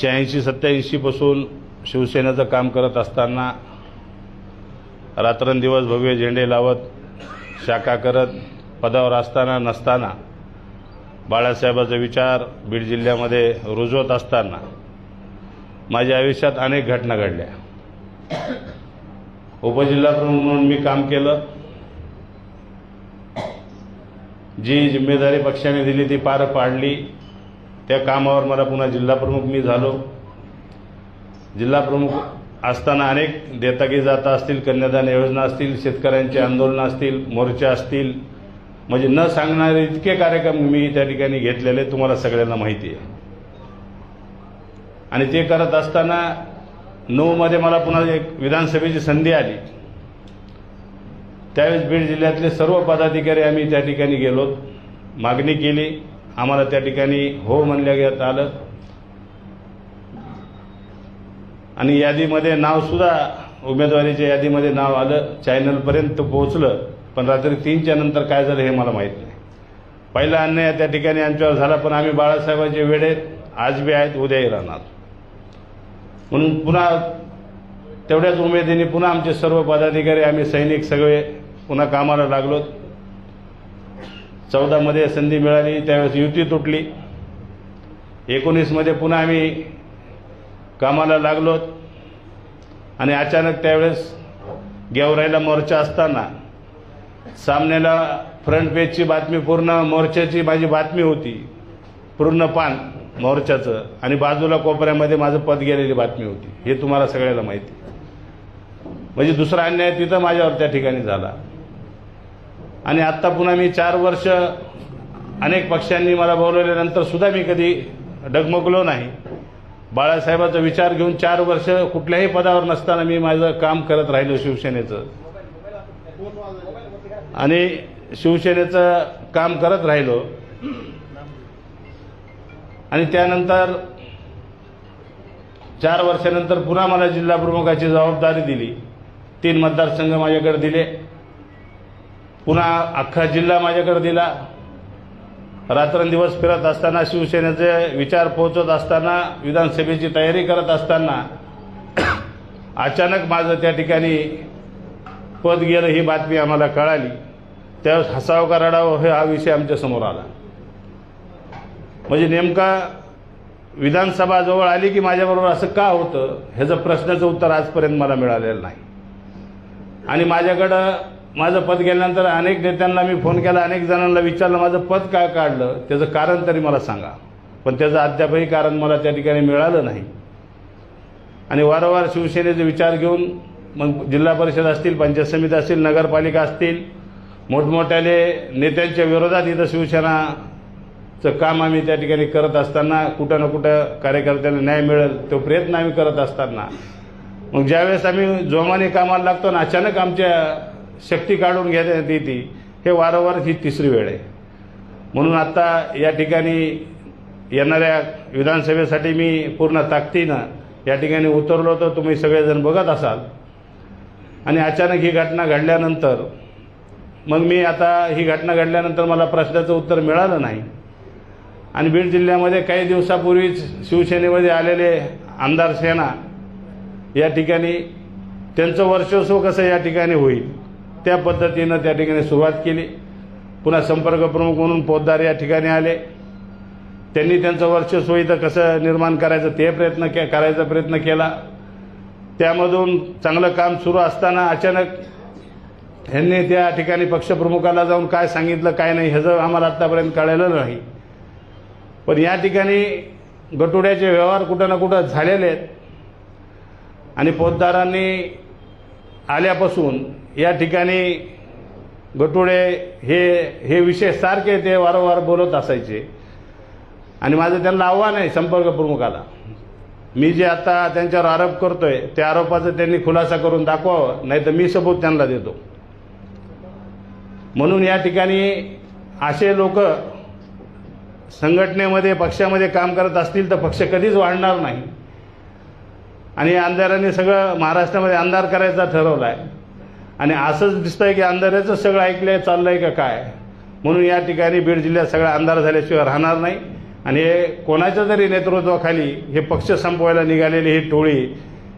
शहाऐंशी सत्याऐंशीपासून शिवसेनेचं काम करत असताना रात्रंदिवस भव्य झेंडे लावत शाखा करत पदावर असताना नसताना बाळासाहेबाचा विचार बीड जिल्ह्यामध्ये रुजवत असताना माझ्या आयुष्यात अनेक घटना घडल्या. उपजिल्हाप्रमुख म्हणून मी काम केलं. जी जिम्मेदारी पक्षाने दिली ती पार पाडली. त्या कामावर मला पुन्हा जिल्हाप्रमुख मी झालो. जिल्हाप्रमुख असताना अनेक देतागी जाता असतील कन्यादान योजना असतील शेतकऱ्यांचे आंदोलनं असतील मोर्चे असतील. म्हणजे न सांगणारे इतके कार्यक्रम मी त्या ठिकाणी घेतलेले तुम्हाला सगळ्यांना माहिती आहे. आणि ते करत असताना नऊमध्ये मला पुन्हा एक विधानसभेची संधी आली. त्यावेळेस बीड जिल्ह्यातले सर्व पदाधिकारी आम्ही त्या ठिकाणी गेलो. मागणी केली. आम्हाला त्या ठिकाणी हो म्हणल्या गेलं आलं. आणि यादीमध्ये नावसुद्धा उमेदवारीच्या यादीमध्ये नाव आलं चॅनलपर्यंत पोहोचलं पण रात्री तीनच्या नंतर काय झालं हे मला माहीत नाही. पहिला अन्याय त्या ठिकाणी आमच्यावर झाला पण आम्ही बाळासाहेबांचे वेळे आज बी आहेत उद्याही राहणार. म्हणून पुन्हा तेवढ्याच उमेदीने पुन्हा आमचे सर्व पदाधिकारी आम्ही सैनिक सगळे पुन्हा कामाला लागलो चौदामध्ये संधी मिळाली त्यावेळेस युती तुटली. एकोणीसमध्ये पुन्हा आम्ही कामाला लागलो आणि अचानक त्यावेळेस गेवराईला मोर्चा असताना सामन्याला फ्रंट पेजची बातमी पूर्ण मोर्चाची माझी बातमी होती. पूर्ण पान मोर्चाचं आणि बाजूला कोपऱ्यामध्ये माझं पद गेलेली बातमी होती. हे तुम्हाला सगळ्याला माहिती. म्हणजे दुसरा अन्याय तिथं माझ्यावर त्या ठिकाणी झाला. आणि आत्ता पुन्हा मी चार वर्ष अनेक पक्षांनी मला बोलवल्यानंतर सुद्धा मी कधी डगमगलो नाही. बाळासाहेबाचा विचार घेऊन चार वर्ष कुठल्याही पदावर नसताना मी माझं काम करत राहिलो शिवसेनेचं. आणि शिवसेनेचं काम करत राहिलो. आणि त्यानंतर चार वर्षानंतर पुन्हा मला जिल्हा प्रमुखाची जबाबदारी दिली. तीन मतदारसंघ माझ्याकडे दिले. पुन्हा अख्खा जिल्हा माझ्याकडे दिला. रात्रंदिवस फिरत असताना शिवसेनेचे विचार पोहोचत असताना विधानसभेची तयारी करत असताना अचानक माझं त्या ठिकाणी पद गेलं ही बातमी आम्हाला कळाली. त्यावेळेस हसावं का रडावं हे हा विषय आमच्यासमोर आला. म्हणजे नेमका विधानसभा जवळ आली की माझ्याबरोबर असं का होतं? ह्याचं प्रश्नाचं उत्तर आजपर्यंत मला मिळालेलं नाही. आणि माझ्याकडं माझं पद गेल्यानंतर अनेक नेत्यांना मी फोन केला अनेक जणांना विचारलं माझं पद का काढलं? त्याचं कारण तरी मला सांगा. पण त्याचं अद्यापही कारण मला त्या ठिकाणी मिळालं नाही. आणि वारंवार शिवसेनेचे विचार घेऊन मग जिल्हा परिषद असतील पंचायत समिती असतील नगरपालिका असतील मोठमोठ्याले नेत्यांच्या विरोधात इथं शिवसेनाचं काम आम्ही त्या ठिकाणी करत असताना कुठं ना कुठं कार्यकर्त्याला न्याय मिळेल तो प्रयत्न आम्ही करत असताना. मग ज्यावेळेस आम्ही जोमाने कामाला लागतो ना अचानक आमच्या शक्ती काढून घेण्यात येते हे वारंवार ही तिसरी वेळ आहे. म्हणून आत्ता या ठिकाणी येणाऱ्या विधानसभेसाठी मी पूर्ण ताकदीनं या ठिकाणी उतरलो तर तुम्ही सगळेजण बघत असाल. आणि अचानक ही घटना घडल्यानंतर मग मी आता ही घटना घडल्यानंतर मला प्रश्नाचं उत्तर मिळालं नाही. आणि बीड जिल्ह्यामध्ये काही दिवसापूर्वीच शिवसेनेमध्ये आलेले आमदार सेना या ठिकाणी त्यांचं वर्चस्व कसं या ठिकाणी होईल? त्या पद्धतीनं त्या ठिकाणी सुरुवात केली. पुन्हा संपर्क प्रमुख म्हणून पोद्दार या ठिकाणी आले. त्यांनी त्यांचं वर्चस्व इथं कसं निर्माण करायचं ते प्रयत्न के करायचा प्रयत्न केला. त्यामधून चांगलं काम सुरू असताना अचानक ह्यांनी त्या ठिकाणी पक्षप्रमुखाला जाऊन काय सांगितलं काय नाही ह्याचं आम्हाला आत्तापर्यंत कळलेलं नाही. पण या ठिकाणी गटुड्याचे व्यवहार कुठं ना कुठं झालेले आहेत. आणि पोतदारांनी आल्यापासून या ठिकाणी गटुडे हे हे विषय सारखे ते वारंवार बोलत असायचे. आणि माझं त्यांना आव्हान आहे संपर्क प्रमुखाला मी जे आता त्यांच्यावर आरोप करतोय त्या आरोपाचं त्यांनी खुलासा करून दाखवावं नाही तर मी सबूत त्यांना देतो. म्हणून या ठिकाणी असे लोक संघटनेमध्ये पक्षामध्ये काम करत असतील तर पक्ष कधीच वाढणार नाही. आणि आमदारांनी सगळं महाराष्ट्रामध्ये अंधार करायचा ठरवला आहे आणि असंच दिसतंय की अंधाराचं सगळं ऐकलंय चाललंय का काय? म्हणून या ठिकाणी बीड जिल्ह्यात सगळा अंधार झाल्याशिवाय राहणार नाही. आणि हे कोणाच्या जरी नेतृत्वाखाली हे पक्ष संपवायला निघालेली ही टोळी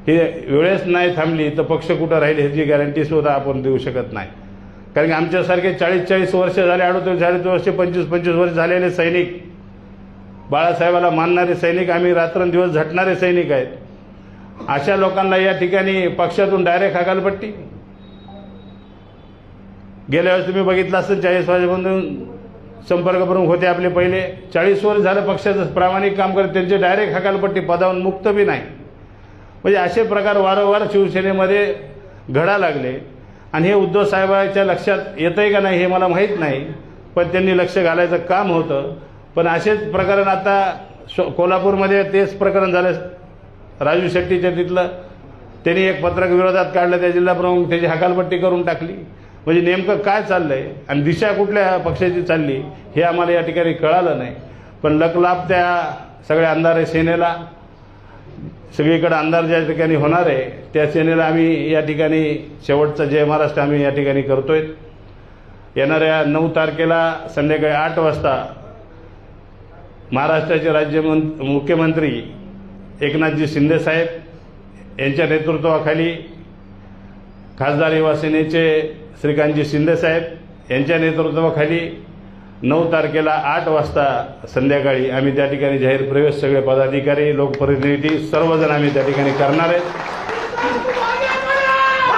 ही वेळेस नाही थांबली तर पक्ष कुठं राहील ह्याची गॅरंटी सुद्धा आपण देऊ शकत नाही. कारण की आमच्यासारखे चाळीस चाळीस वर्ष झाले अडोतीस चाळीस वर्ष पंचवीस पंचवीस वर्ष झालेले सैनिक. बाळासाहेबाला मानणारे सैनिक आम्ही रात्रंदिवस झटणारे सैनिक आहेत. अशा लोकांना या ठिकाणी पक्षातून डायरेक्ट हकालपट्टी. गेल्या वेळेस तुम्ही बघितलं असेल चाळीस वाजेपासून संपर्क प्रमुख होते आपले पहिले. चाळीस वर्ष झालं पक्षाचं प्रामाणिक काम करत त्यांचे डायरेक्ट हकालपट्टी पदावून मुक्त बी नाही. म्हणजे असे प्रकार वारंवार शिवसेनेमध्ये घडा लागले. आणि हे उद्धव साहेबांच्या लक्षात येतं आहे का नाही हे मला माहीत नाही पण त्यांनी लक्ष घालायचं काम होतं. पण असेच प्रकरण आता शो- कोल्हापूरमध्ये तेच प्रकरण झालं. राजू शेट्टीच्या तिथलं त्यांनी एक पत्रक विरोधात काढलं त्या जिल्हा प्रमुख त्याची हकालपट्टी करून टाकली. म्हणजे नेमकं काय चाललं आहे आणि दिशा कुठल्या पक्षाची चालली हे आम्हाला या ठिकाणी कळालं नाही. पण लकलाप त्या सगळ्या अंधारे सेनेला सगळीकडे अंधार ज्या ठिकाणी होणार आहे त्या सेनेला आम्ही या ठिकाणी शेवटचा जय महाराष्ट्र आम्ही या ठिकाणी करतोय. येणाऱ्या नऊ तारखेला संध्याकाळी आठ वाजता महाराष्ट्राचे राज्यमं मुख्यमंत्री एकनाथजी शिंदेसाहेब यांच्या नेतृत्वाखाली खासदार युवा सेनेचे श्रीकांतजी शिंदेसाहेब यांच्या नेतृत्वाखाली नऊ तारखेला आठ वाजता संध्याकाळी आम्ही त्या ठिकाणी जाहीर प्रवेश सगळे पदाधिकारी लोकप्रतिनिधी सर्वजण आम्ही त्या ठिकाणी करणार आहेत.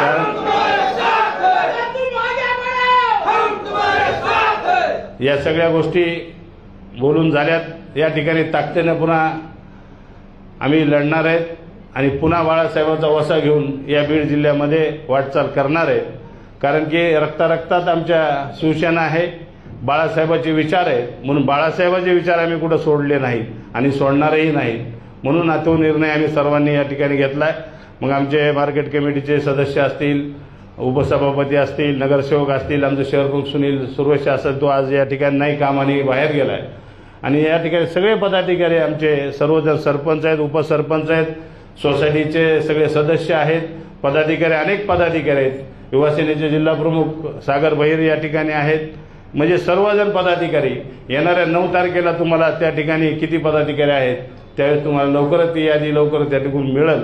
कारण या सगळ्या गोष्टी बोलून झाल्यात. या ठिकाणी ताकदीनं पुन्हा आम्ही लढणार आहेत आणि पुन्हा बाळासाहेबांचा वसा घेऊन या बीड जिल्ह्यामध्ये वाटचाल करणार आहेत. कारण की रक्तारक्तात आमच्या शिवसेना आहे बाळासाहेबाचे विचार आहेत म्हणून बाळासाहेबाचे विचार आम्ही कुठं सोडले नाहीत आणि सोडणारही नाहीत. म्हणून हा तो निर्णय आम्ही सर्वांनी या ठिकाणी घेतला आहे मग आमचे मार्केट कमिटीचे सदस्य असतील उपसभापती असतील नगरसेवक असतील आमचे शहरप्रमुख सुनील सुरवशी असेल तो आज या ठिकाणी नाही कामाने बाहेर गेला आहे आणि या ठिकाणी सगळे पदाधिकारी आमचे सर्वजण सरपंच आहेत उपसरपंच आहेत सोसायटीचे सगळे सदस्य आहेत. पदाधिकारी अनेक पदाधिकारी आहेत. युवासेनेचे जिल्हा प्रमुख सागर बहिर या ठिकाणी आहेत. म्हणजे सर्वजण पदाधिकारी. येणाऱ्या नऊ तारखेला तुम्हाला त्या ठिकाणी किती पदाधिकारी आहेत त्यावेळेस तुम्हाला लवकरच ती यादी लवकरच त्या ठिकाणी मिळेल.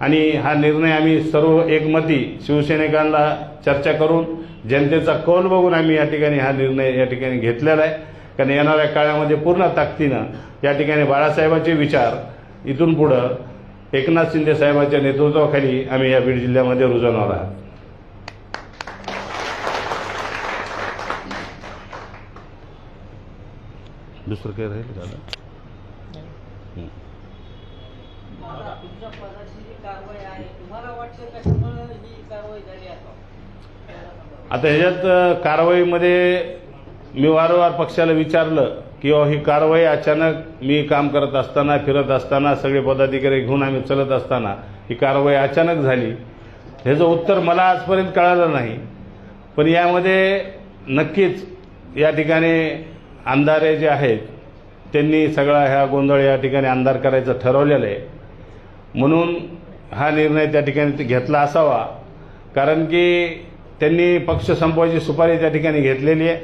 आणि हा निर्णय आम्ही सर्व एकमती शिवसैनिकांना चर्चा करून जनतेचा कौल बघून आम्ही या ठिकाणी हा निर्णय या ठिकाणी घेतलेला आहे. कारण येणाऱ्या काळामध्ये पूर्ण ताकदीनं या ठिकाणी बाळासाहेबांचे विचार इथून पुढं एकनाथ शिंदे साहेबांच्या नेतृत्वाखाली आम्ही या बीड जिल्ह्यामध्ये रुजवणार आहोत. दुसरं काही राहील का आता? ह्याच्यात कारवाईमध्ये मी वारंवार पक्षाला विचारलं की अहो, ही कारवाई अचानक मी काम करत असताना फिरत असताना सगळे पदाधिकारी घेऊन आम्ही चलत असताना ही कारवाई अचानक झाली. ह्याचं उत्तर मला आजपर्यंत कळालं नाही. पण यामध्ये नक्कीच या ठिकाणी अंधारे जे आहेत त्यांनी सगळा ह्या गोंधळ या ठिकाणी अंधार करायचं ठरवलेलं आहे. म्हणून हा निर्णय त्या ठिकाणी घेतला असावा कारण की त्यांनी पक्ष संपवायची सुपारी त्या ठिकाणी घेतलेली आहे.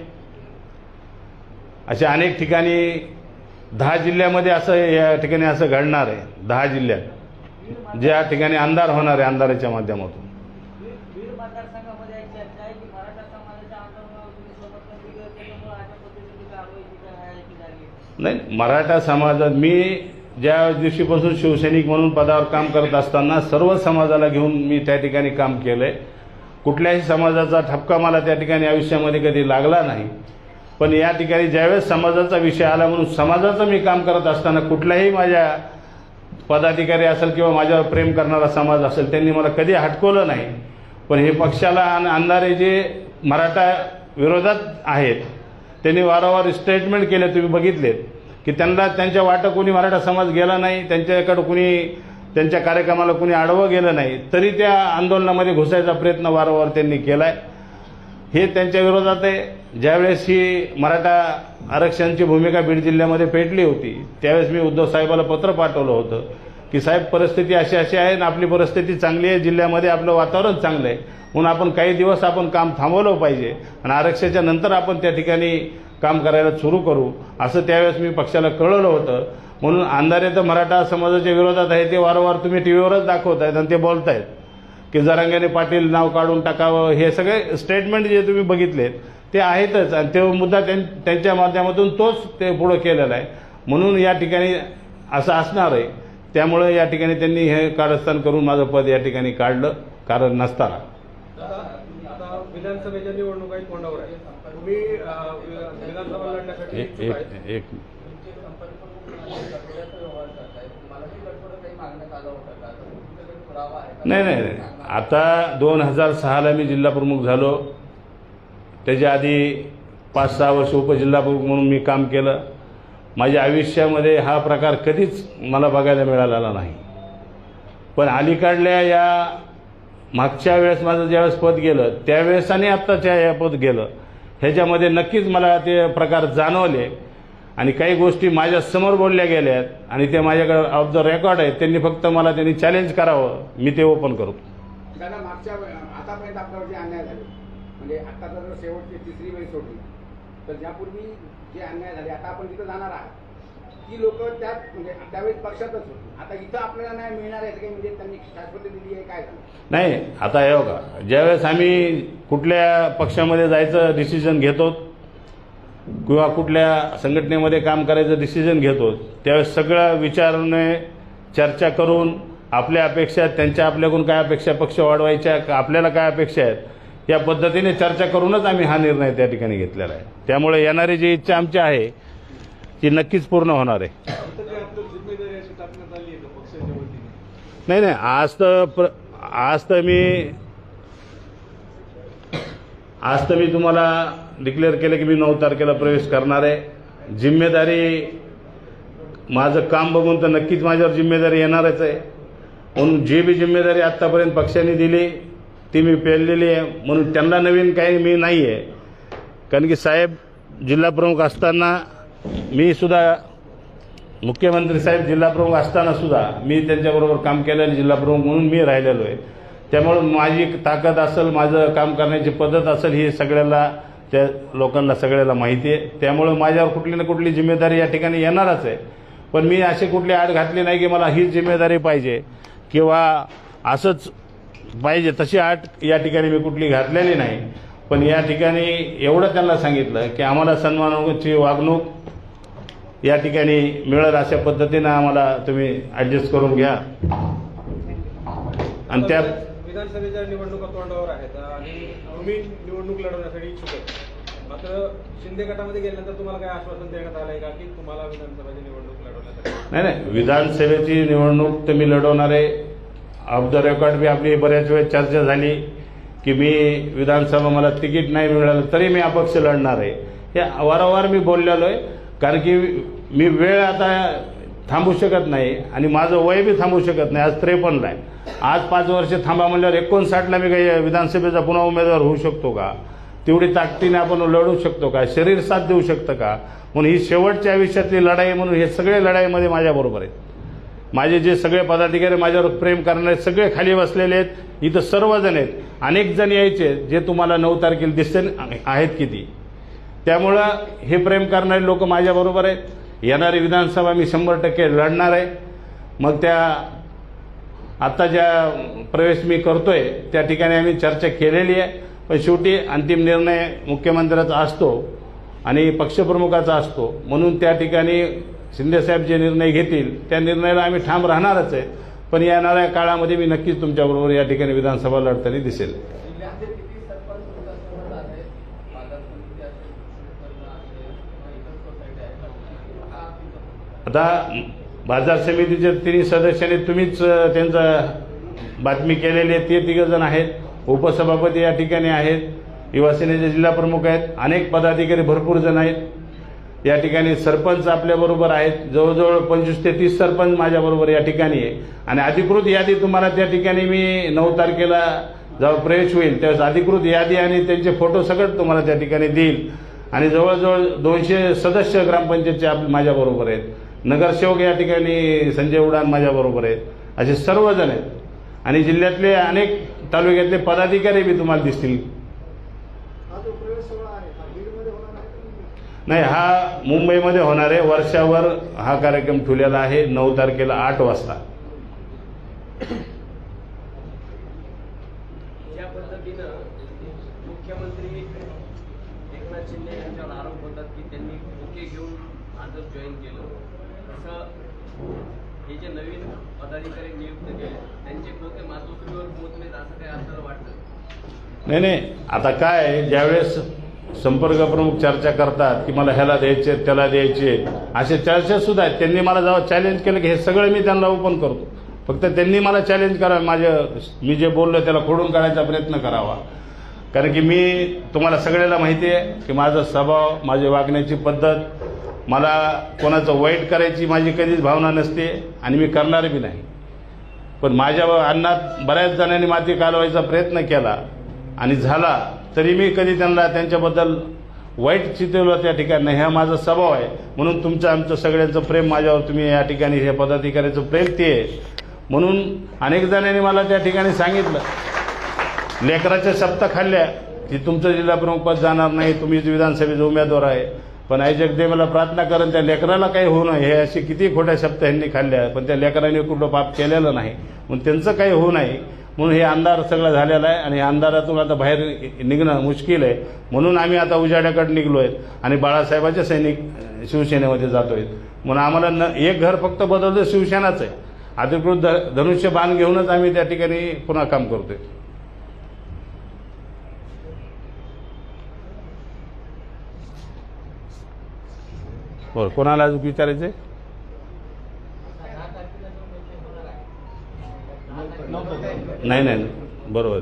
अशा अनेक ठिकाणी दहा जिल्ह्यामध्ये असं या ठिकाणी असं घडणार आहे दहा जिल्ह्यात. ज्या ठिकाणी अंधार होणार आहे अंधाराच्या माध्यमातून. नाही मराठा समाजात मी ज्या दिवशीपासून शिवसैनिक म्हणून पदावर काम करत असताना सर्व समाजाला घेऊन मी त्या ठिकाणी काम केलंय. कुठल्याही समाजाचा ठपका मला त्या ठिकाणी आयुष्यामध्ये कधी लागला नाही. पण या ठिकाणी ज्यावेळेस समाजाचा विषय आला म्हणून समाजाचं मी काम करत असताना कुठल्याही माझ्या पदाधिकारी असेल किंवा माझ्यावर प्रेम करणारा समाज असेल त्यांनी मला कधी हटकवलं नाही. पण हे पक्षाला आणि अंधारे जे मराठा विरोधात आहेत त्यांनी वारंवार स्टेटमेंट केले तुम्ही बघितलेत की त्यांना त्यांच्या वाटं कोणी मराठा समाज गेला नाही त्यांच्याकडं कुणी त्यांच्या कार्यक्रमाला कुणी आडवं गेलं नाही तरी त्या आंदोलनामध्ये घुसायचा प्रयत्न वारंवार त्यांनी केला आहे हे त्यांच्या विरोधात आहे. ज्यावेळेस ही मराठा आरक्षणाची भूमिका बीड जिल्ह्यामध्ये पेटली होती त्यावेळेस मी उद्धव साहेबाला पत्र पाठवलं होतं. की साहेब परिस्थिती अशी अशी आहे आणि आपली परिस्थिती चांगली आहे जिल्ह्यामध्ये आपलं वातावरण चांगलं आहे. म्हणून आपण काही दिवस आपण काम थांबवलं पाहिजे आणि आरक्षणाच्या नंतर आपण त्या ठिकाणी काम करायला सुरू करू असं त्यावेळेस मी पक्षाला कळवलं होतं. म्हणून अंधारे तर मराठा समाजाच्या विरोधात आहे ते वारंवार तुम्ही टी व्हीवरच दाखवत आहेत आणि ते बोलत आहेत की जरांगेने पाटील नाव काढून टाकावं हे सगळे स्टेटमेंट जे तुम्ही बघितलेत ते आहेतच. आणि तो मुद्दा त्यां- त्यांच्या माध्यमातून तोच ते पुढं केलेला आहे. म्हणून या ठिकाणी असं असणार आहे. त्यामुळे या ठिकाणी त्यांनी हे कारस्थान करून माझं पद या ठिकाणी काढलं. कारण नसताना. आता आता विधानसभेच्या निवडणुका तोंडावर आहे. तुम्ही अं, वि- विधानसभा लढण्यासाठी एक इच्छुक आहेत. एक एक नाही नाही नाही. आता दोन हजार सहाला मी जिल्हा प्रमुख झालो. त्याच्या आधी पाच सहा वर्ष उपजिल्हा प्रमुख म्हणून मी काम केलं. माझ्या आयुष्यामध्ये हा प्रकार कधीच मला बघायला मिळालेला नाही. पण अलीकडल्या या मागच्या वेळेस माझं ज्यावेळेस पद गेलं त्यावेळेस आणि आत्ताच्या या पद गेलं ह्याच्यामध्ये नक्कीच मला ते प्रकार जाणवले. आणि काही गोष्टी माझ्यासमोर बोलल्या गेल्या आहेत आणि ते माझ्याकडे ऑफ द रेकॉर्ड आहेत त्यांनी फक्त मला त्यांनी चॅलेंज करावं मी ते ओपन करतो दादा मागच्या आतापर्यंत अन्याय झाले म्हणजे आता जर शेवटची तिसरी वेळ सोडली तर ज्यापूर्वी जे अन्याय झाले आता आपण तिथं जाणार आहात ती लोक त्यात म्हणजे त्यावेळेस पक्षातच होती. आता इथं आपल्याला नाही मिळणार आहे काही म्हणजे त्यांनी शाश्वती दिली आहे काय नाही आता हे बघा ज्यावेळेस आम्ही कुठल्या पक्षामध्ये जायचं डिसिजन घेतो किंवा कुठल्या संघटनेमध्ये काम करायचं डिसिजन घेतो त्यावेळेस सगळं विचारणे चर्चा करून आपल्या अपेक्षा त्यांच्या आपल्याकडून काय अपेक्षा पक्ष वाढवायच्या आपल्याला काय अपेक्षा आहेत या पद्धतीने चर्चा करूनच आम्ही हा निर्णय त्या ठिकाणी घेतलेला आहे. त्यामुळे येणारी जी इच्छा आमची आहे ती नक्कीच पूर्ण होणार आहे. नाही नाही आज तर प्र आज तर मी आज तर मी तुम्हाला डिक्लेअर केलं की मी नऊ तारखेला प्रवेश करणार आहे. जिम्मेदारी माझं काम बघून तर नक्कीच माझ्यावर जिम्मेदारी येणारच आहे. म्हणून जी बी जिम्मेदारी आत्तापर्यंत पक्षाने दिली ती मी पेरलेली आहे. म्हणून त्यांना नवीन काही मी नाही आहे कारण की साहेब जिल्हाप्रमुख असताना मी सुद्धा मुख्यमंत्री साहेब जिल्हाप्रमुख असताना सुद्धा मी त्यांच्याबरोबर काम केलेलं जिल्हाप्रमुख म्हणून मी राहिलेलो आहे. त्यामुळे माझी ताकद असेल माझं काम करण्याची पद्धत असेल ही सगळ्याला त्या लोकांना सगळ्याला माहिती आहे. त्यामुळं माझ्यावर कुठली ना कुठली जिम्मेदारी या ठिकाणी येणारच आहे. पण मी अशी कुठली आड घातली नाही की मला हीच जिम्मेदारी पाहिजे. किंवा असंच पाहिजे तशी आट या ठिकाणी मी कुठली घातलेली नाही. पण या ठिकाणी एवढं त्यांना सांगितलं की आम्हाला सन्मानाची वागणूक या ठिकाणी मिळेल अशा पद्धतीनं आम्हाला तुम्ही ॲडजस्ट करून घ्या. आणि त्या विधानसभेच्या निवडणुका तोंडावर आहेत आणि तुम्ही निवडणूक लढवण्यासाठी इच्छुक आहेत मात्र शिंदे गटामध्ये गेल्यानंतर तुम्हाला काय आश्वासन देण्यात आलंय का की तुम्हाला विधानसभेची निवडणूक लढवण्यासाठी? नाही नाही. विधानसभेची निवडणूक मी लढवणार आहे ऑफ द रेकॉर्ड बी आपली बऱ्याच वेळ चर्चा झाली की मी विधानसभा मला तिकीट नाही मिळालं तरी मी अपक्ष लढणार आहे. हे वारंवार मी बोललेलो आहे कारण की मी वेळ आता थांबू शकत नाही आणि माझं वय बी थांबू शकत नाही आज त्रेपन्न आहे. आज पाच वर्ष थांबा म्हणल्यावर एकोणसाठला मी काही विधानसभेचा पुन्हा उमेदवार होऊ शकतो का? तेवढी ताकदीने आपण लढू शकतो का? शरीर साथ देऊ शकतं का? म्हणून ही शेवटच्या आयुष्यातली लढाई म्हणून हे सगळे लढाईमध्ये माझ्याबरोबर आहेत. माझे जे सगळे पदाधिकारी माझ्यावर प्रेम करणारे सगळे खाली बसलेले आहेत. इथं सर्वजण आहेत. अनेक जण यायचे जे तुम्हाला नऊ तारखेला दिसते आहेत किती. त्यामुळं हे प्रेम करणारे लोक माझ्याबरोबर आहेत. येणारी विधानसभा मी शंभर टक्के लढणार आहे. मग त्या आत्ता ज्या प्रवेश मी करतोय त्या ठिकाणी आम्ही चर्चा केलेली आहे. पण शेवटी अंतिम निर्णय मुख्यमंत्र्याचा असतो आणि पक्षप्रमुखाचा असतो. म्हणून त्या ठिकाणी शिंदेसाहेब जे निर्णय घेतील त्या निर्णयाला आम्ही ठाम राहणारच आहे. पण येणाऱ्या काळामध्ये मी नक्कीच तुमच्याबरोबर या ठिकाणी विधानसभा लढताना दिसेल. आता बाजार समितीचे तिन्ही सदस्यांनी तुम्हीच त्यांचा बातमी केलेली आहे ते तिघजण आहेत. उपसभापती या ठिकाणी आहेत. युवासेनेचे जिल्हा प्रमुख आहेत. अनेक पदाधिकारी भरपूर जण आहेत. या ठिकाणी सरपंच आपल्याबरोबर आहेत. जवळजवळ पंचवीस ते तीस सरपंच माझ्याबरोबर या ठिकाणी आहे. आणि अधिकृत यादी तुम्हाला त्या ठिकाणी मी नऊ तारखेला जेव्हा प्रवेश होईल त्यावेळेस अधिकृत यादी आणि त्यांचे फोटो सगळं तुम्हाला त्या ठिकाणी देईल. आणि जवळजवळ दोनशे सदस्य ग्रामपंचायतचे आप माझ्याबरोबर आहेत. नगरसेवक या ठिकाणी संजय उडान माझ्याबरोबर आहेत. असे सर्वजण आहेत. आणि जिल्ह्यातले अनेक तालुक्यातले पदाधिकारी बी तुम्हाला दिसतील हा जो प्रवेश सोहळा आहे हा बीडमध्ये होणार आहे का नाही हा मुंबईमध्ये होणार आहे. वर्षावर हा कार्यक्रम ठेवलेला आहे. नऊ तारखेला आठ वाजता. ज्या पद्धतीनं मुख्यमंत्री एकनाथ शिंदे यांच्यावर आरोप होतात की त्यांनी ओके घेऊन आजच जॉईन केलं. तसं हे जे नवीन पदाधिकारी नियुक्त केले त्यांचे पोते मातोश्रीवर पोहोचलेत असं काही आपल्याला वाटतं? नाही नाही. आता काय ज्यावेळेस संपर्क प्रमुख चर्चा करतात की मला ह्याला द्यायचे त्याला द्यायचे. असे चर्चासुद्धा आहेत. त्यांनी मला जेव्हा चॅलेंज केलं की हे सगळं मी त्यांना ओपन करतो. फक्त त्यांनी मला चॅलेंज करावं. माझ्या मी जे बोललो त्याला खोडून काढायचा प्रयत्न करावा. कारण की मी तुम्हाला सगळ्याला माहिती आहे की माझा स्वभाव माझी वागण्याची पद्धत मला कोणाचं वाईट करायची माझी कधीच भावना नसते आणि मी करणार बी नाही. पण माझ्या अन्नात बऱ्याच जणांनी माती कालवायचा प्रयत्न केला आणि झाला. तरी मी कधी त्यांना त्यांच्याबद्दल वाईट चितवलं त्या ठिकाणी हा माझा स्वभाव आहे. म्हणून तुमचं आमचं सगळ्यांचं प्रेम माझ्यावर तुम्ही या ठिकाणी हे पदाधिकाऱ्याचं प्रेम ते आहे. म्हणून अनेक जणांनी मला त्या ठिकाणी सांगितलं. लेकराच्या शब्द खाल्ल्या. की तुमचं जिल्हा प्रमुख पद जाणार नाही. तुम्ही विधानसभेचे उमेदवार आहे. पण आई जगदेवाला प्रार्थना करून त्या लेकराला काही होऊ नये. हे असे किती खोट्या शब्द ह्यांनी खाल्ल्या. पण त्या लेकरांनी कुठं पाप केलेलं नाही. म्हणून त्यांचं काही होऊ नये म्हणून हे अंधार सगळं झालेलं आहे आणि अंधारातून आता बाहेर निघणं मुश्किल आहे. म्हणून आम्ही आता उजाड्याकडे निघलो आहेत आणि बाळासाहेबाचे सैनिक शिवसेनेमध्ये जातो आहेत म्हणून आम्हाला न एक घर फक्त बदलतं शिवसेनाच आहे. अधिकृत ध धनुष्य बाण घेऊनच आम्ही त्या ठिकाणी पुन्हा काम करतोय. बरं कोणाला अजून विचारायचं आहे? दहा तारखेला जो निर्णय होणार आहे दहा तारखेला नाही नाही नाही बरोबर आहे. आपण जो निर्णय होणार आहे, त्याबद्दल आपण प्रवेश करत आहात. उद्या जर निर्णय बदलला, तर अं, शिंदे साहेबाला जर सेना सोडावी लागली, नाही नाही बरोबर.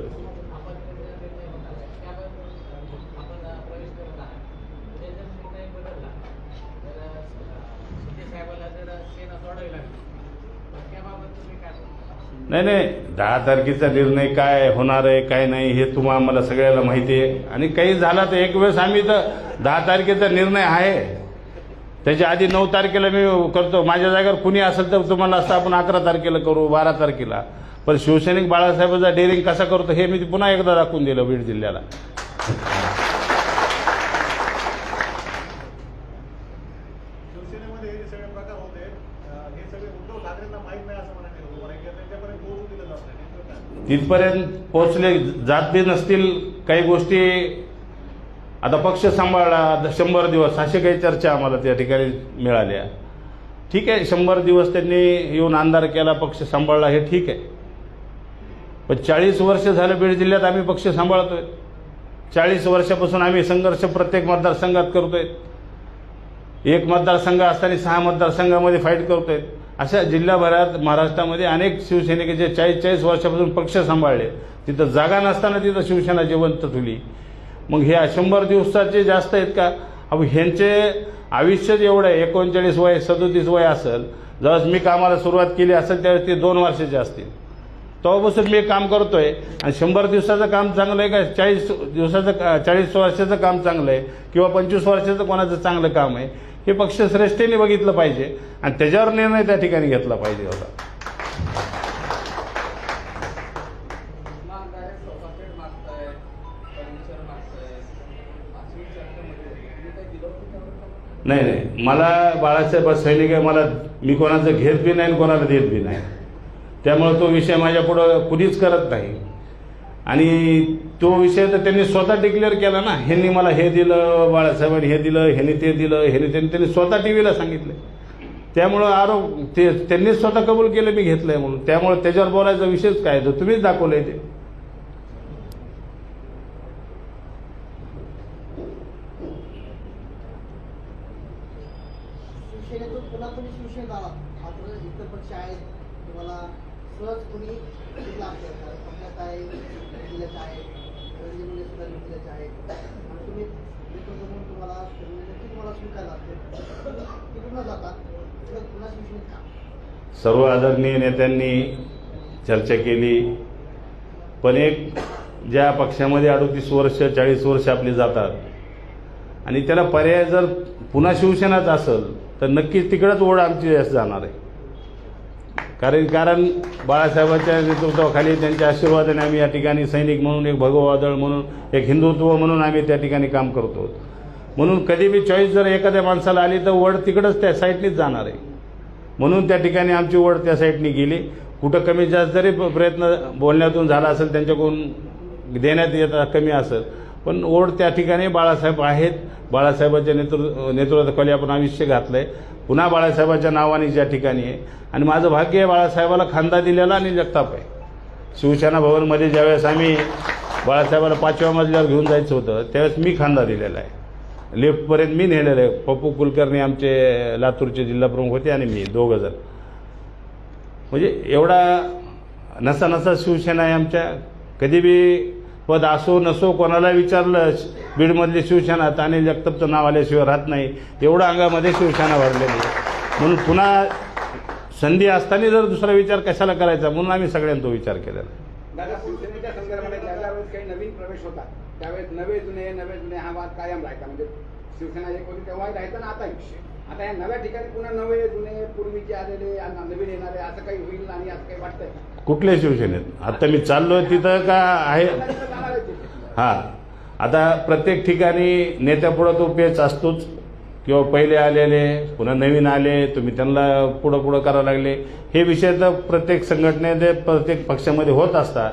नाही नाही. दहा तारखेचा निर्णय काय होणार आहे काय नाही हे तुम्हाला आम्हाला सगळ्याला माहिती आहे. आणि काही झाला तर एक वेळेस आम्ही तर दहा तारखेचा निर्णय आहे. त्याच्या आधी नऊ तारखेला मी करतो. माझ्या जागेवर कुणी असेल तर तुम्हाला असं आपण अकरा तारखेला करू बारा तारखेला. पण शिवसैनिक बाळासाहेबांचा डेअरिंग कसा करतो हे मी पुन्हा एकदा दाखवून दिलं बीड जिल्ह्याला? तिथपर्यंत पोचले जात बी नसतील काही गोष्टी. आता पक्ष सांभाळला शंभर दिवस असे काही चर्चा आम्हाला त्या ठिकाणी मिळाल्या. ठीक आहे शंभर दिवस त्यांनी येऊन अंधार केला पक्ष सांभाळला हे ठीक आहे. पण चाळीस वर्ष झालं बीड जिल्ह्यात आम्ही पक्ष सांभाळतोय. चाळीस वर्षापासून आम्ही संघर्ष प्रत्येक मतदारसंघात करतोय. एक मतदारसंघ असताना सहा मतदारसंघामध्ये फाईट करतोय. अशा जिल्हाभरात महाराष्ट्रामध्ये अनेक शिवसैनिक जे चाळीस चाळीस वर्षापासून पक्ष सांभाळले. तिथं जागा नसताना तिथं शिवसेना जिवंत ठेवली मग ह्या शंभर दिवसाचे जास्त आहेत का? अहो ह्यांचे आयुष्यच एवढं आहे एकोणचाळीस वय सदोतीस वय असेल जवळच मी कामाला सुरुवात केली असेल त्यावेळेस ते दोन वर्षाचे असतील. तेव्हापासून मी काम करतोय आणि शंभर दिवसाचं काम चांगलं आहे का? चाळीस दिवसाचं का- चाळीस वर्षाचं काम चांगलं आहे किंवा पंचवीस वर्षाचं कोणाचं चांगलं काम आहे हे पक्षश्रेष्ठीने बघितलं पाहिजे आणि त्याच्यावर निर्णय त्या ठिकाणी घेतला पाहिजे होता. नाही नाही. मला बाळासाहेब सैनिक आहे मला मी कोणाचं घेत बी नाही आणि कोणाला देत बी नाही. त्यामुळे तो विषय माझ्यापुढं कुणीच करत नाही. आणि तो विषय तर त्यांनी स्वतः डिक्लेअर केला ना. ह्यांनी मला हे दिलं बाळासाहेबांनी हे दिलं ह्यांनी ते दिलं ह्यांनी त्यांनी त्यांनी स्वतः टी व्हीला सांगितलं त्यामुळं आरोप ते त्यांनीच स्वतः कबूल केलं मी घेतलंय म्हणून. त्यामुळे त्याच्यावर बोलायचा विषयच काय तर तुम्हीच दाखवलंय ते शिवसेनेतून पुन्हा तुम्ही शिवसेनेत आलात मात्र इतर पक्ष आहेत तुम्हाला सहज कुणी जिल्हा असेल कारण पक्षात आहे जिल्ह्याचे आहे रंजनमुले सुद्धा जिल्ह्याचे आहे आणि तुम्ही नेतृत्व म्हणून तुम्हाला नक्की तुम्हाला स्वीकार लागते तिकडून जातात तर पुन्हा शिवसेनेत का सर्व आदरणीय नेत्यांनी चर्चा केली. पण एक ज्या पक्षामध्ये अडोतीस वर्ष चाळीस वर्ष आपली जातात आणि त्याला पर्याय जर पुन्हा शिवसेनाच असेल तर नक्कीच तिकडंच ओढ आमची जास्त जाणार आहे. कारण कारण बाळासाहेबांच्या नेतृत्वाखाली त्यांच्या आशीर्वादाने आम्ही या ठिकाणी सैनिक म्हणून एक भगवादळ म्हणून एक हिंदुत्व म्हणून आम्ही त्या ठिकाणी काम करतो. म्हणून कधी बी चॉईस जर एखाद्या माणसाला आली तर वड तिकडंच त्या साईडनीच जाणार आहे. म्हणून त्या ठिकाणी आमची ओढ त्या साईडनी गेली. कुठं कमी जास्त जरी प- प्रयत्न बोलण्यातून झाला असेल त्यांच्याकडून देण्यात येत कमी असेल. पण ओढ त्या ठिकाणी बाळासाहेब आहेत. बाळासाहेबांच्या नेतृत्व नेतृत्वाखाली आपण आयुष्य घातलं आहे पुन्हा बाळासाहेबाच्या नावाने ज्या ठिकाणी आहे. आणि माझं भाग्य आहे बाळासाहेबाला खांदा दिलेला आणि जगताप आहे. शिवसेना भवनमध्ये ज्यावेळेस आम्ही बाळासाहेबाला पाचव्या मजल्यावर घेऊन जायचं होतं त्यावेळेस मी खांदा दिलेला आहे. लेफ्टपर्यंत मी नेलेलं आहे. पप्पू कुलकर्णी आमचे लातूरचे जिल्हाप्रमुख होते आणि मी दोघं जण. म्हणजे एवढा नसा नसा शिवसेना आहे आमच्या. कधी बी पद असो नसो कोणाला विचारलं बीडमधली शिवसेना ताने अनिल जगतापचं नाव आल्याशिवाय राहत नाही. एवढं अंगामध्ये शिवसेना भरलेली आहे. म्हणून पुन्हा संधी असताना जर दुसरा विचार कशाला करायचा? म्हणून आम्ही सगळ्यांनी तो विचार केलेला आहे. दादा शिवसेनेच्या संदर्भात ज्या ज्या वेळेस काही नवीन प्रवेश होतात त्यावेळेस नवे जुने नवे जुने हा वाद कायम राहायचा. म्हणजे शिवसेना एक होती तेव्हाही राहायचा ना आताही. आता या नव्या ठिकाणी पुन्हा नवे जुने पूर्वीचे आलेले नवीन येणारे असं काही होईल आणि असं काही वाटतंय? कुठल्या शिवसेनेत? आता मी चाललो तिथं का आहे. हां. आता प्रत्येक ठिकाणी नेत्यापुढं तो पेच असतोच. किंवा पहिले आलेले पुन्हा नवीन आले तुम्ही त्यांना पुढं पुढं करायला लागले. हे विषय तर प्रत्येक संघटनेमध्ये प्रत्येक पक्षामध्ये होत असतात.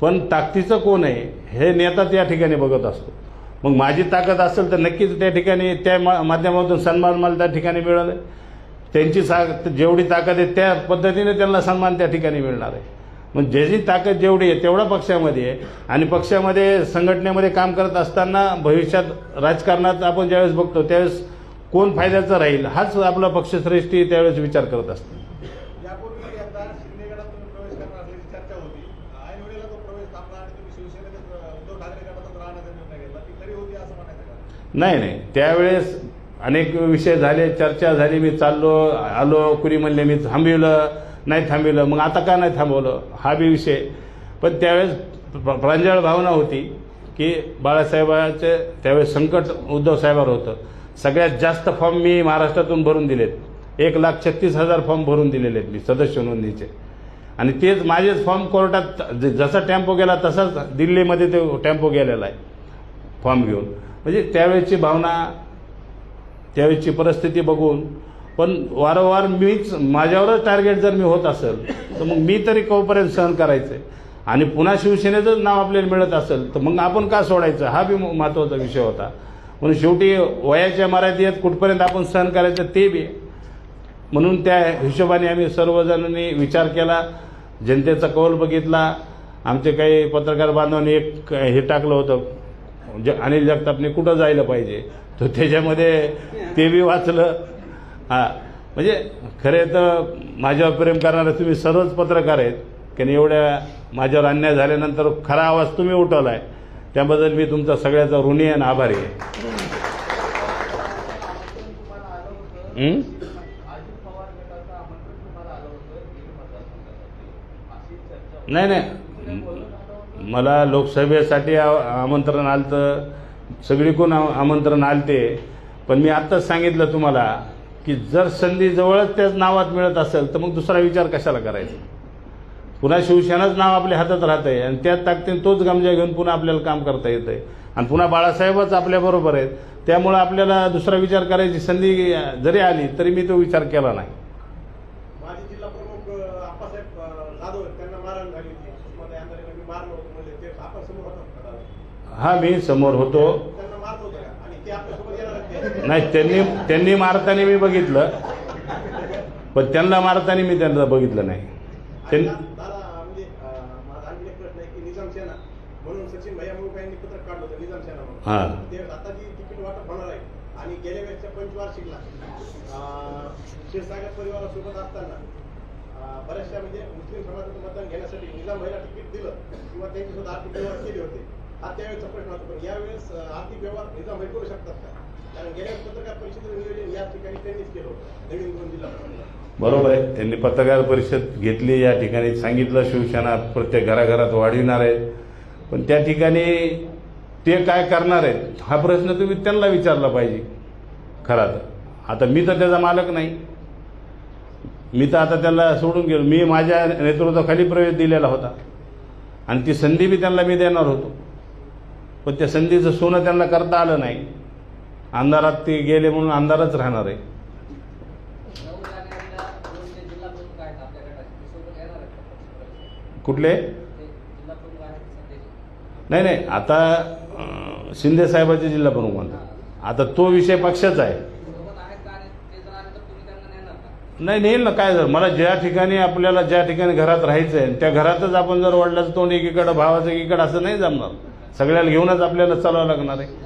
पण ताकदीचं कोण आहे हे नेता त्या ठिकाणी बघत असतो. मग माझी ताकद असेल तर नक्कीच त्या ठिकाणी त्या मा- माध्यमातून सन्मान मला त्या ठिकाणी मिळालं. त्यांची सा जेवढी ताकद आहे त्या पद्धतीने त्यांना सन्मान त्या ठिकाणी मिळणार आहे. मग ज्याची ताकद जेवढी आहे तेवढा पक्षामध्ये आहे. आणि पक्षामध्ये संघटनेमध्ये काम करत असताना भविष्यात राजकारणात आपण ज्यावेळेस बघतो त्यावेळेस कोण फायद्याचा राहील हाच आपला पक्षश्रेष्ठी त्यावेळेस विचार करत असतो यापूर्वी एकदा शिंदे गटात तुम्ही प्रवेश करणार असल्याची चर्चा होती ऐन वेळेला तो प्रवेश थांबला आणि तुम्ही शिवसेनेतच अं, उद्धव ठाकरे गटातच राहण्याचा निर्णय घेतला ती खरी होती असं म्हणायचं का नाही नाही. त्यावेळेस अनेक विषय झाले चर्चा झाली. मी चाललो आलो कुणी म्हणले मी थांबविलं. नाही थांबविलं. मग आता का नाही थांबवलं? हा बी विषय. पण त्यावेळेस प्रांजळ भावना होती की बाळासाहेबाचे त्यावेळेस संकट उद्धव साहेबावर होतं. सगळ्यात जास्त फॉर्म मी महाराष्ट्रातून भरून दिलेत. एक लाख छत्तीस हजार फॉर्म भरून दिलेले आहेत मी सदस्य नोंदणीचे. आणि तेच माझेच फॉर्म कोर्टात ज- जसा टेम्पो गेला तसाच दिल्लीमध्ये ते टेम्पो गेलेला आहे फॉर्म घेऊन. म्हणजे त्यावेळेची भावना त्यावेळेची परिस्थिती बघून पण वारंवार मीच माझ्यावरच टार्गेट जर मी होत असेल तर मग मी तरी कोपर्यंत सहन करायचं आहे आणि पुन्हा शिवसेनेचंच नाव आपल्याला मिळत असेल तर मग आपण का सोडायचं? हा बी महत्त्वाचा विषय होता. म्हणून शेवटी वयाच्या मर्यादेत कुठपर्यंत आपण सहन करायचं ते बी. म्हणून त्या हिशोबाने आम्ही सर्वजणांनी विचार केला जनतेचा कौल बघितला. आमचे काही पत्रकार बांधवांनी एक हे टाकलं होतं. ज अनिल जगतापने कुठं जायला पाहिजे? तर त्याच्यामध्ये ते बी वाचलं. हां. म्हणजे खरे तर माझ्यावर प्रेम करणारे तुम्ही सर्वच पत्रकार आहेत. कारण एवढ्या माझ्यावर अन्याय झाल्यानंतर खरा आवाज तुम्ही उठवला आहे त्याबद्दल मी तुमचा सगळ्याचा ऋणी आणि आभारी आहे. नाही नाही. मला लोकसभेसाठी आमंत्रण आलं तर सगळीकडून आ- आमंत्रण आलते. पण मी आत्ताच सांगितलं तुम्हाला की जर संधी जवळच त्याच नावात मिळत असेल तर मग दुसरा विचार कशाला करायचा? पुन्हा शिवसेनाच नाव आपल्या हातात राहत आहे आणि त्यात ताकदीने तोच गमजा घेऊन पुन्हा आपल्याला काम करता येतं आहे आणि पुन्हा बाळासाहेबच आपल्याबरोबर आहेत. त्यामुळं आपल्याला दुसरा विचार करायची संधी जरी आली तरी मी तो विचार केला नाही माजी जिल्हा प्रमुख अं, आप्पासाहेब अं, जाधव आहेत, त्यांना मारहाण झाली होती सुषमाताई अंधारेला मी मारलं होतं म्हणजे ते आपण समोर होतात का दादा? हा मी समोर होतो त्यांना? नाही त्यांनी त्यांनी मारताना मी बघितलं पण त्यांना मारताना मी त्यांना बघितलं नाही आणि त्यांनी हा. गेल्या वेळेच्या पंचवार्षिकला अं, क्षीरसागर परिवारासोबत असताना अं, बऱ्याचशा म्हणजे मुस्लिम समाजाचं मतदान घेण्यासाठी निजाम भैया तिकीट दिलं किंवा त्यांच्यासोबत आर्थिक व्यवहार केले होते हा त्यावेळेचा प्रश्न होता पण यावेळेस आर्थिक व्यवहार निजाम हे करू शकतात का? कारण गेल्या पत्रकार परिषदेचं नियोजन या ठिकाणी त्यांनीच केलं होतं. नवीन दोन जिल्हा बरोबर आहे. त्यांनी पत्रकार परिषद घेतली या ठिकाणी सांगितलं शिवसेना प्रत्येक घराघरात वाढविणार आहे. पण त्या ठिकाणी ते काय करणार आहेत हा प्रश्न तुम्ही त्यांना विचारला पाहिजे. खरा तर. आता मी तर त्याचा मालक नाही. मी तर आता त्यांना सोडून गेलो. मी माझ्या नेतृत्वाखाली प्रवेश दिलेला होता. आणि ती संधी बी त्यांना मी देणार होतो. पण त्या संधीचं सोनं त्यांना करता आलं नाही. अंधारात ते गेले म्हणून अंधारच राहणार आहे. कुठले? नाही नाही आता शिंदे साहेबाचे जिल्हा प्रमुख म्हणतात. आता तो विषय पक्षाचा आहे. नाही नेईल ना काय जर मला ज्या ठिकाणी आपल्याला ज्या ठिकाणी घरात राहायचं आहे त्या घरातच आपण जर वडिलाचं तोंड एकीकडं भावाचं एकीकडं असं नाही जमणार. सगळ्याला घेऊनच आपल्याला चालावं लागणार आहे.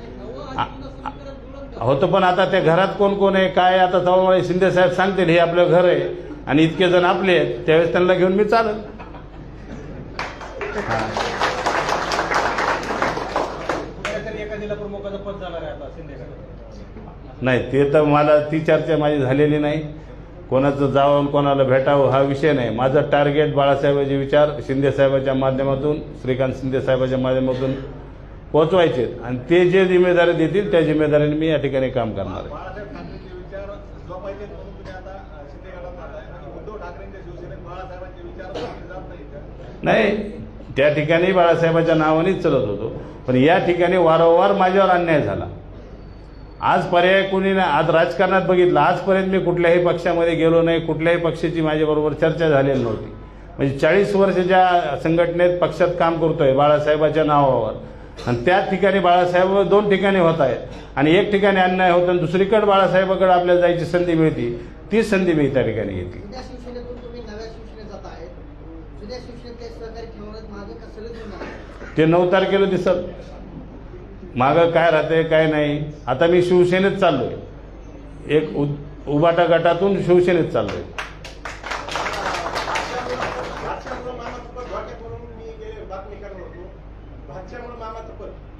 होतं पण आता त्या घरात कोण कोण आहे काय आता तेव्हा शिंदे साहेब सांगतील हे आपलं घर आहे आणि इतके जण आपले आहेत त्यावेळेस त्यांना घेऊन मी चालेल. नाही ते तर मला ती चर्चा माझी झालेली नाही. कोणाचं जावं आणि कोणाला भेटावं हा विषय नाही. माझं टार्गेट बाळासाहेबांचे विचार शिंदेसाहेबाच्या माध्यमातून श्रीकांत शिंदेसाहेबाच्या माध्यमातून पोचवायचे आणि ते जे जिम्मेदारी देतील त्या जिम्मेदारीने मी या ठिकाणी काम करणार आहे. बाळासाहेब ठाकरेंचे विचार जोपायचे म्हणून तुम्ही आता अ, शिंदे गटात आलाय आणि उद्धव ठाकरेंच्या शिवसेनेत बाळासाहेबांचे विचार जोडले जात नाहीत का? नाही त्या ठिकाणी बाळासाहेबाच्या नावानेच चलत होतो. पण या ठिकाणी वारंवार माझ्यावर अन्याय झाला. आज पर्याय कोणी नाही आज राजकारणात बघितलं आजपर्यंत मी कुठल्याही पक्षामध्ये गेलो नाही कुठल्याही पक्षाची माझ्याबरोबर चर्चा झालेली नव्हती. म्हणजे चाळीस वर्ष ज्या संघटनेत पक्षात काम करतोय बाळासाहेबाच्या नावावर. आणि त्याच ठिकाणी बाळासाहेब दोन ठिकाणी होत आहेत. आणि एक ठिकाणी अन्याय होतो आणि दुसरीकडे बाळासाहेबाकडे आपल्याला जायची संधी मिळते ती संधी मी त्या ठिकाणी घेतली? ते नऊ तारखेला दिसत. मागं काय राहते काय नाही. आता मी शिवसेनेत चाललोय. एक उ उबाटा गटातून शिवसेनेत चाललोय. भाजच्यामुळं मामाचं पद धोक्यात म्हणून मी गेले बातमी करत होतो भाजच्यामुळं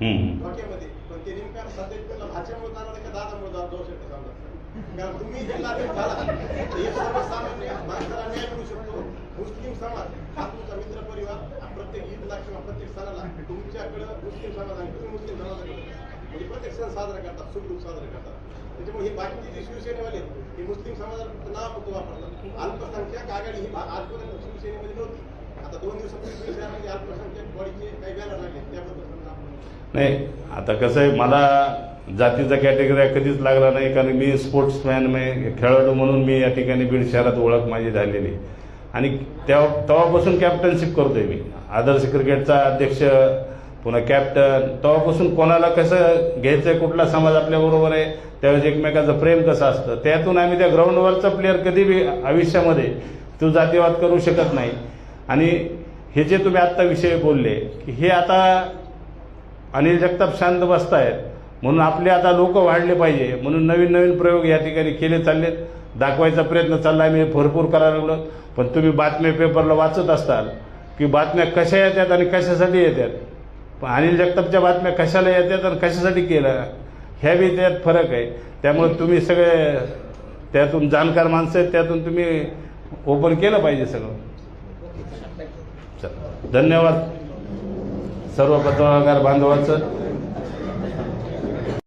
डोक्यामध्ये पण ते नेमकं सध्या त्याला भाजच्यामुळे जाणार का दादामुळे जात जाऊ शकतं समजा कारण तुम्ही जिल्हाध्यक्ष झाला तर हे सर्वसामान्य माणसाला न्याय मिळू शकतो. मुस्लिम समाज हा तुमचा मित्र परिवार प्रत्येक ईदला किंवा प्रत्येक सणाला तुमच्याकडे मुस्लिम समाज आणि तुम्ही मुस्लिम समाजाकडे म्हणजे प्रत्येक सण साजरा करतात सुखरूप साजरा साजरे करतात. त्याच्यामुळे हे बाकीचे जे शिवसेनेवाले हे मुस्लिम समाजाला नाव फक्त वापरतात. अल्पसंख्याक आघाडी ही आजपर्यंत शिवसेनेमध्ये नव्हती. आता दोन दिवसापूर्वी शिवसेनेमध्ये अल्पसंख्याक बॉडीचे काही बॅनर लागले त्याबद्दल. नाही आता कसं आहे मला जातीचा कॅटेगरी कधीच लागला नाही कारण मी स्पोर्ट्समॅन मी खेळाडू म्हणून मी या ठिकाणी बीड शहरात ओळख माझी झालेली. आणि त्या तेव्हापासून कॅप्टनशिप करतोय मी. आदर्श क्रिकेटचा अध्यक्ष पुन्हा कॅप्टन तेव्हापासून कोणाला कसं घ्यायचं कुठला समाज आपल्याबरोबर आहे त्यावेळेस एकमेकाचं प्रेम कसं असतं त्यातून आम्ही त्या ग्राउंडवरचा प्लेअर कधी बी आयुष्यामध्ये तो जातीवाद करू शकत नाही. आणि हे जे तुम्ही आत्ता विषय बोलले की हे आता अनिल जगताप शांत आहेत म्हणून आपले आता लोक वाढले पाहिजे. म्हणून नवीन नवीन प्रयोग या ठिकाणी केले चाललेत. दाखवायचा प्रयत्न चालला. आहे मी भरपूर करायला लागलो. पण तुम्ही बातम्या पेपरला वाचत असताल की बातम्या कशा येतात आणि कशासाठी येतात? पण अनिल जगतापच्या बातम्या कशाला येतात आणि कशासाठी केलं ह्या बी त्यात फरक आहे. त्यामुळे तुम्ही सगळे त्यातून जाणकार माणसं आहेत त्यातून तुम्ही ओपन केलं पाहिजे सगळं. धन्यवाद. सर्व पत्रकार बांधवाचं